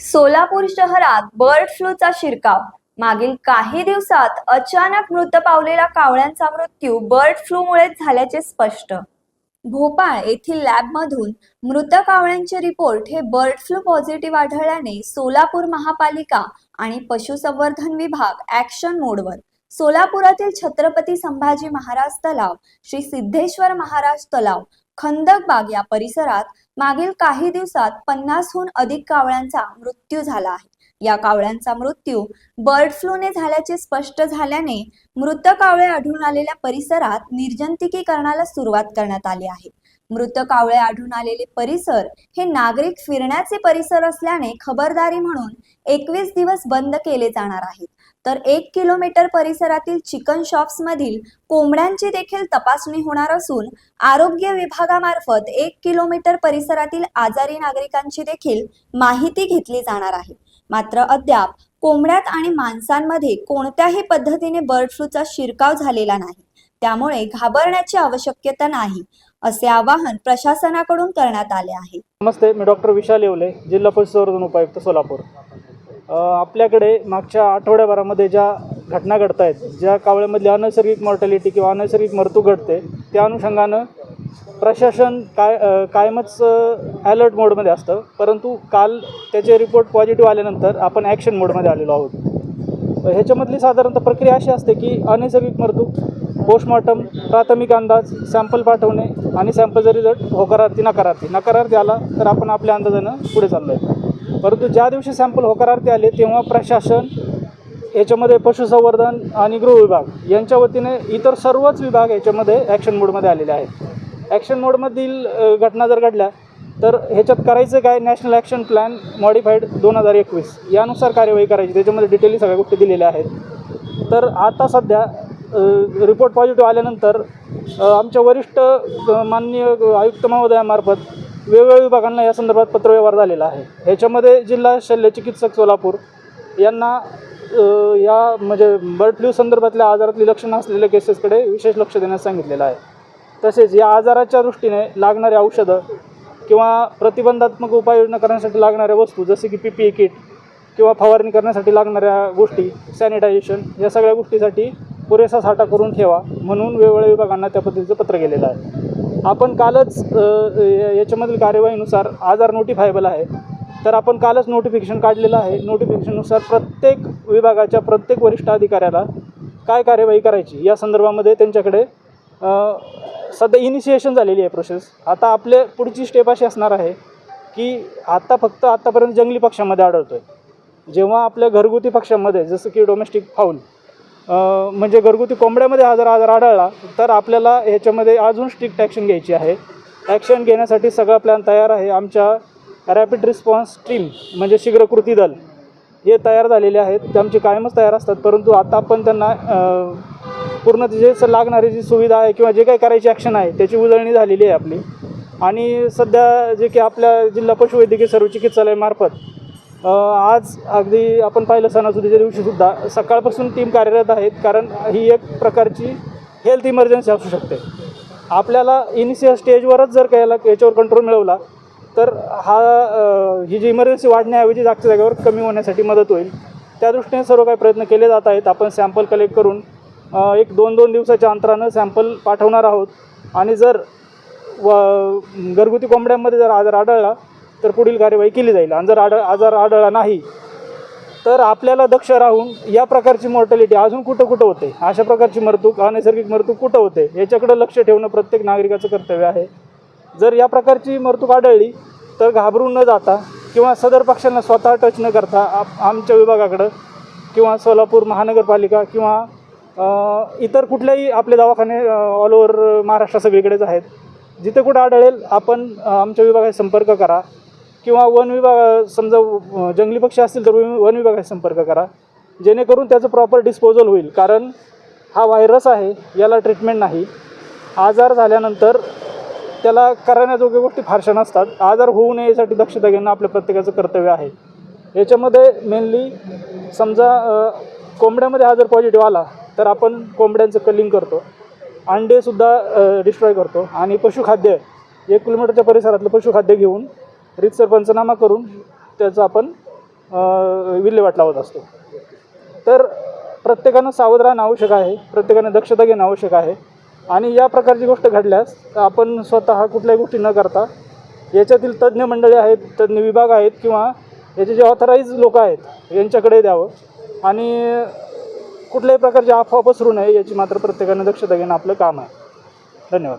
सोलापूर शहरात बर्ड फ्लूचा शिरकाव. मागील काही दिवसात अचानक मृत पावलेला कावळ्यांचा मृत्यू बर्ड फ्लूमुळेच झाल्याचे स्पष्ट. भोपाळ येथील लॅबमधून मृत कावळ्यांचे रिपोर्ट हे बर्ड फ्लू पॉझिटिव्ह आढळल्याने सोलापूर महापालिका आणि पशुसंवर्धन विभाग ॲक्शन मोडवर. सोलापुरातील छत्रपती संभाजी महाराज तलाव श्री सिद्धेश्वर महाराज तलाव खंदक बाग या परिसरात मागील काही दिवसात पन्नासहून अधिक कावळ्यांचा मृत्यू झाला आहे. या कावळ्यांचा मृत्यू बर्ड फ्लूने झाल्याचे स्पष्ट झाल्याने मृत कावळे आढळून आलेल्या परिसरात निर्जंतिकीकरणाला सुरुवात करण्यात आली आहे. मृत कावळे आढळून आलेले परिसर हे नागरिक फिरण्याचे परिसर असल्याने खबरदारी म्हणून एकवीस दिवस बंद केले जाणार आहेत. तर एक किलोमीटर परिसरातील चिकन शॉप्स मधील कोंबड्यांची देखील तपासणी होणार असून आरोग्य विभागामार्फत एक किलोमीटर परिसरातील आजारी नागरिकांची देखील माहिती घेतली जाणार आहे. मात्र अद्याप कोंबड्यात आणि माणसांमध्ये कोणत्याही पद्धतीने बर्ड फ्लूचा शिरकाव झालेला नाही. त्यामुळे घाबरण्याची आवश्यकता नाही. असे आवाहन प्रशासनाकडून करण्यात आले आहे. नमस्ते मी डॉक्टर विशाल येवले जिल्हा पशुसंवर्धन उपायुक्त सोलापूर. आपल्याकडे मागच्या आठवड्याभरामध्ये ज्या घटना घडत आहेत ज्या कावळ्यामधली अनैसर्गिक मॉर्टॅलिटी किंवा अनैसर्गिक मृत्यू घडते त्या अनुषंगानं प्रशासन काय कायमच ॲलर्ट मोडमध्ये असतं. परंतु काल त्याचे रिपोर्ट पॉझिटिव्ह आल्यानंतर आपण ॲक्शन मोडमध्ये आलेलो आहोत. ह्याच्यामधली साधारणतः प्रक्रिया अशी असते की अनैसर्गिक मृत्यू पोस्टमॉर्टम प्राथमिक अंदाज सॅम्पल पाठवणे आणि सॅम्पलचा रिझल्ट होकारार्थी नकारार्थी. नकारार्थी आला तर आपण आपल्या अंदाजानं पुढे चाललो आहे परंतु ज्या दिवशी सॅम्पल होकारार्थी आले तेव्हा प्रशासन याच्यामध्ये पशुसंवर्धन आणि गृह विभाग यांच्या वतीने इतर सर्वच विभाग याच्यामध्ये ॲक्शन मोडमध्ये आलेले आहेत. ॲक्शन मोडमधील घटना जर घडल्या तर ह्याच्यात करायचं काय? नॅशनल ॲक्शन प्लॅन मॉडिफाईड दोन हजार एकवीस. यानुसार कार्यवाही करायची. त्याच्यामध्ये डिटेली सगळ्या गोष्टी दिलेल्या आहेत. तर आता सध्या रिपोर्ट पॉझिटिव्ह आल्यानंतर आमच्या वरिष्ठ माननीय आयुक्त महोदयामार्फत वेगवेगळ्या विभागांना या संदर्भात पत्रव्यवहार झालेला आहे. ह्याच्यामध्ये जिल्हा शल्य चिकित्सक सोलापूर यांना या म्हणजे बर्ड फ्लू संदर्भातल्या आजारातली लक्षणं असलेल्या केसेसकडे विशेष लक्ष देण्यास सांगितलेलं आहे. तसेच या आजाराच्या दृष्टीने लागणारी औषधं किंवा प्रतिबंधात्मक उपाययोजना करण्यासाठी लागणाऱ्या वस्तू जसे की पी पी ए किट किंवा फवारणी करण्यासाठी लागणाऱ्या गोष्टी सॅनिटायझेशन या सगळ्या गोष्टीसाठी पुरेसा साठा करून ठेवा म्हणून वेगवेगळ्या विभागांना त्या पद्धतीचं पत्र गेलेलं आहे. आपण कालच या- याच्यामधील कार्यवाहीनुसार आजार नोटिफायबल आहे. तर आपण कालच नोटिफिकेशन काढलेलं आहे. नोटिफिकेशननुसार प्रत्येक विभागाच्या प्रत्येक वरिष्ठ अधिकाऱ्याला काय कार्यवाही करायची या संदर्भामध्ये त्यांच्याकडे सध्या इनिशिएशन झालेली आहे प्रोसेस आता आपले पुढची स्टेप अशी असणार आहे की आता फक्त आत्तापर्यंत जंगली पक्षामध्ये आढळतो आहे जेव्हा आपल्या घरगुती पक्षामध्ये जसं की डोमेस्टिक फाऊल म्हणजे घरगुती कोंबड्यामध्ये हा जर आजार आढळला तर आपल्याला ह्याच्यामध्ये अजून स्ट्रिक्ट ॲक्शन घ्यायची आहे. ॲक्शन घेण्यासाठी सगळा प्लॅन तयार आहे. आमच्या रॅपिड रिस्पॉन्स टीम म्हणजे शीघ्र कृती दल हे तयार झालेले आहेत. ते आमचे कायमच तयार असतात परंतु आता आपण त्यांना पूर्ण जे लागणारी जी सुविधा आहे किंवा जे काही करायची ॲक्शन आहे त्याची उजळणी झालेली आहे आपली. आणि सध्या जे की आपल्या जिल्हा पशुवैद्यकीय सर्व चिकित्सालयामार्फत आज अगदी आपण पाहिलं सणासुदीच्या दिवशीसुद्धा सकाळपासून टीम कार्यरत आहेत कारण ही एक प्रकारची हेल्थ इमर्जन्सी असू शकते. आपल्याला इनिशियल स्टेजवरच जर का याला याच्यावर कंट्रोल मिळवला तर हा ही जी इमर्जन्सी वाढण्याऐवजी जागच्या जागेवर कमी होण्यासाठी मदत होईल. त्या दृष्टीने सर्व काही प्रयत्न केले जात आहेत. आपण सॅम्पल कलेक्ट करून एक दोन दोन दिवसाच्या अंतरानं सॅम्पल पाठवणार आहोत. आणि जर व घरगुती कोंबड्यांमध्ये जर आजार आढळला तर पुढील कार्यवाही केली जाईल. आणि जर आढळ आजार आढळला नाही तर आपल्याला दक्ष राहून या प्रकारची मॉर्टॅलिटी अजून कुठं कुठं होते? अशा प्रकारची मरतूक अनैसर्गिक मरतूक कुठं होते? याच्याकडे लक्ष ठेवणं प्रत्येक नागरिकाचं कर्तव्य आहे. जर या प्रकारची मरतूक आढळली तर घाबरून न जाता किंवा सदर पक्षांना स्वतः टच न करता आप आमच्या विभागाकडं किंवा सोलापूर महानगरपालिका किंवा इतर कुठल्याही आपले दवाखाने ऑल ओव्हर महाराष्ट्र सगळीकडेच आहेत. जिथे कुठं आढळेल आपण आमच्या विभागाशी संपर्क करा. किंवा वन विभाग समजा जंगली पक्षी असतील तर वन विभागाशी संपर्क करा. जेणेकरून त्याचं प्रॉपर डिस्पोजल होईल. कारण हा व्हायरस आहे याला ट्रीटमेंट नाही. आजार झाल्यानंतर त्याला करण्याजोग्या गोष्टी फारशा नसतात. आजार होऊ नये यासाठी दक्षता घेणं आपल्या प्रत्येकाचं कर्तव्य आहे. याच्यामध्ये मेनली समजा कोंबड्यामध्ये हा जर पॉझिटिव्ह आला तर आपण कोंबड्यांचं कलिंग करतो. अंडेसुद्धा डिस्ट्रॉय करतो. आणि पशुखाद्य एक किलोमीटरच्या परिसरातलं पशुखाद्य घेऊन रितसर पंचनामा करून त्याचं आपण विल्हेवाट लावत असतो. तर प्रत्येकानं सावध राहणं आवश्यक आहे प्रत्येकानं दक्षता घेणं आवश्यक आहे. आणि या प्रकारची गोष्ट घडल्यास आपण स्वतः कुठल्याही गोष्टी न करता याच्यातील तज्ज्ञ मंडळी आहेत तज्ज्ञ विभाग आहेत किंवा याचे जे ऑथराईज लोक आहेत यांच्याकडे द्यावं. आणि कुठल्याही प्रकारची अफवा पसरू नये याची मात्र प्रत्येकानं दक्षता घेणं आपलं काम आहे. धन्यवाद.